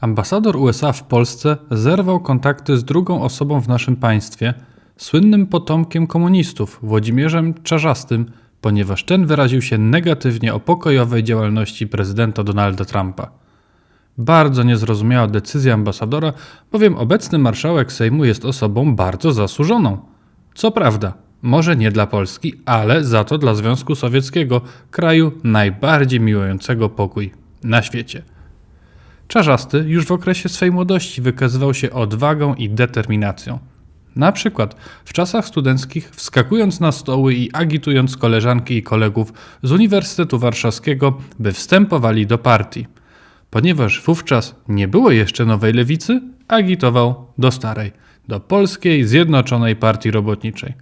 Ambasador USA w Polsce zerwał kontakty z drugą osobą w naszym państwie, słynnym potomkiem komunistów, Włodzimierzem Czarzastym, ponieważ ten wyraził się negatywnie o pokojowej działalności prezydenta Donalda Trumpa. Bardzo niezrozumiała decyzja ambasadora, bowiem obecny marszałek Sejmu jest osobą bardzo zasłużoną. Co prawda, może nie dla Polski, ale za to dla Związku Sowieckiego, kraju najbardziej miłującego pokój na świecie. Czarzasty już w okresie swej młodości wykazywał się odwagą i determinacją. Na przykład w czasach studenckich wskakując na stoły i agitując koleżanki i kolegów z Uniwersytetu Warszawskiego, by wstępowali do partii. Ponieważ wówczas nie było jeszcze nowej lewicy, agitował do starej, do Polskiej Zjednoczonej Partii Robotniczej.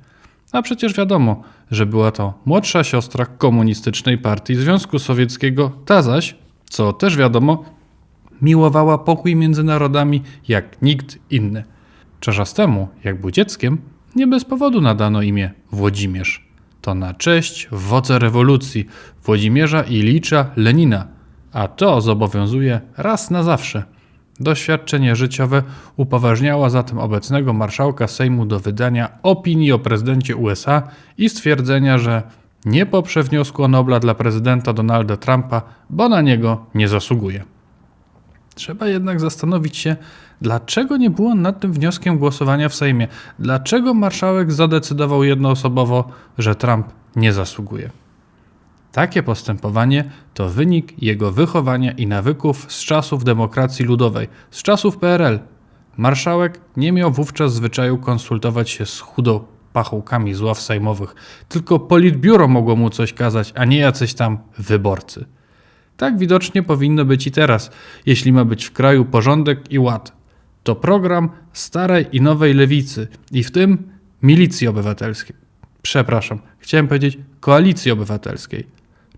A przecież wiadomo, że była to młodsza siostra komunistycznej partii Związku Sowieckiego, ta zaś, co też wiadomo, miłowała pokój między narodami jak nikt inny. Czarzastemu, jak był dzieckiem, nie bez powodu nadano imię Włodzimierz. To na cześć wodza rewolucji Włodzimierza Ilicza Lenina, a to zobowiązuje raz na zawsze. Doświadczenie życiowe upoważniało zatem obecnego marszałka Sejmu do wydania opinii o prezydencie USA i stwierdzenia, że nie poprze wniosku o Nobla dla prezydenta Donalda Trumpa, bo na niego nie zasługuje. Trzeba jednak zastanowić się, dlaczego nie było nad tym wnioskiem głosowania w Sejmie. Dlaczego marszałek zadecydował jednoosobowo, że Trump nie zasługuje. Takie postępowanie to wynik jego wychowania i nawyków z czasów demokracji ludowej, z czasów PRL. Marszałek nie miał wówczas zwyczaju konsultować się z chudopachołkami z ław sejmowych, tylko politbiuro mogło mu coś kazać, a nie jacyś tam wyborcy. Tak widocznie powinno być i teraz, jeśli ma być w kraju porządek i ład. To program starej i nowej lewicy i w tym milicji obywatelskiej. Przepraszam, chciałem powiedzieć koalicji obywatelskiej.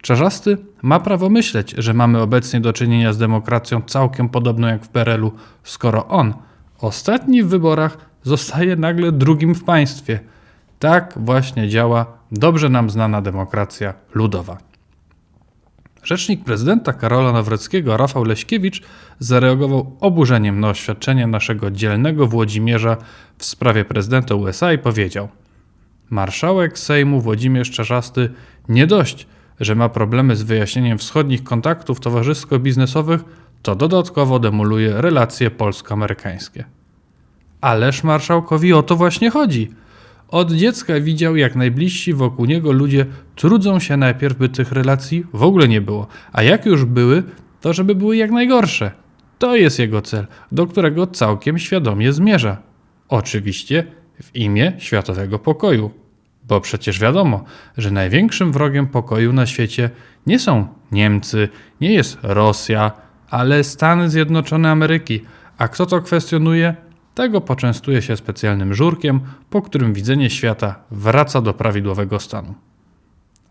Czarzasty ma prawo myśleć, że mamy obecnie do czynienia z demokracją całkiem podobną jak w PRL-u, skoro on, ostatni w wyborach, zostaje nagle drugim w państwie. Tak właśnie działa dobrze nam znana demokracja ludowa. Rzecznik prezydenta Karola Nawrockiego, Rafał Leśkiewicz, zareagował oburzeniem na oświadczenie naszego dzielnego Włodzimierza w sprawie prezydenta USA i powiedział: Marszałek Sejmu Włodzimierz Czarzasty nie dość, że ma problemy z wyjaśnieniem wschodnich kontaktów towarzysko-biznesowych, to dodatkowo demoluje relacje polsko-amerykańskie. Ależ marszałkowi o to właśnie chodzi. Od dziecka widział, jak najbliżsi wokół niego ludzie trudzą się najpierw, by tych relacji w ogóle nie było, a jak już były, to żeby były jak najgorsze. To jest jego cel, do którego całkiem świadomie zmierza. Oczywiście w imię światowego pokoju. Bo przecież wiadomo, że największym wrogiem pokoju na świecie nie są Niemcy, nie jest Rosja, ale Stany Zjednoczone Ameryki. A kto to kwestionuje? Tego poczęstuje się specjalnym żurkiem, po którym widzenie świata wraca do prawidłowego stanu.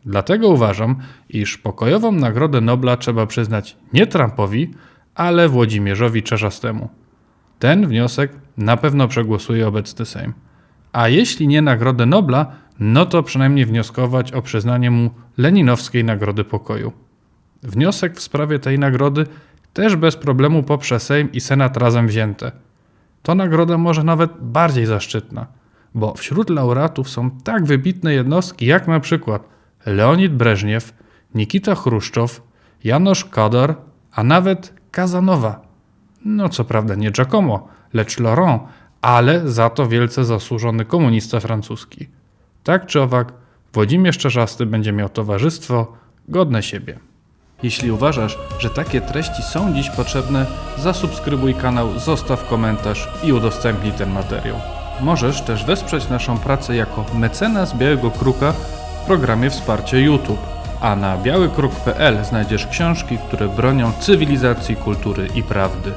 Dlatego uważam, iż pokojową Nagrodę Nobla trzeba przyznać nie Trumpowi, ale Włodzimierzowi Czarzastemu. Ten wniosek na pewno przegłosuje obecny Sejm. A jeśli nie Nagrodę Nobla, no to przynajmniej wnioskować o przyznanie mu Leninowskiej Nagrody Pokoju. Wniosek w sprawie tej nagrody też bez problemu poprze Sejm i Senat razem wzięte. To nagroda może nawet bardziej zaszczytna, bo wśród laureatów są tak wybitne jednostki jak na przykład Leonid Breżniew, Nikita Chruszczow, Janosz Kadar, a nawet Kazanowa. No co prawda nie Giacomo, lecz Laurent, ale za to wielce zasłużony komunista francuski. Tak czy owak, Włodzimierz Czarzasty będzie miał towarzystwo godne siebie. Jeśli uważasz, że takie treści są dziś potrzebne, zasubskrybuj kanał, zostaw komentarz i udostępnij ten materiał. Możesz też wesprzeć naszą pracę jako mecenas Białego Kruka w programie Wsparcie YouTube. A na białykruk.pl znajdziesz książki, które bronią cywilizacji, kultury i prawdy.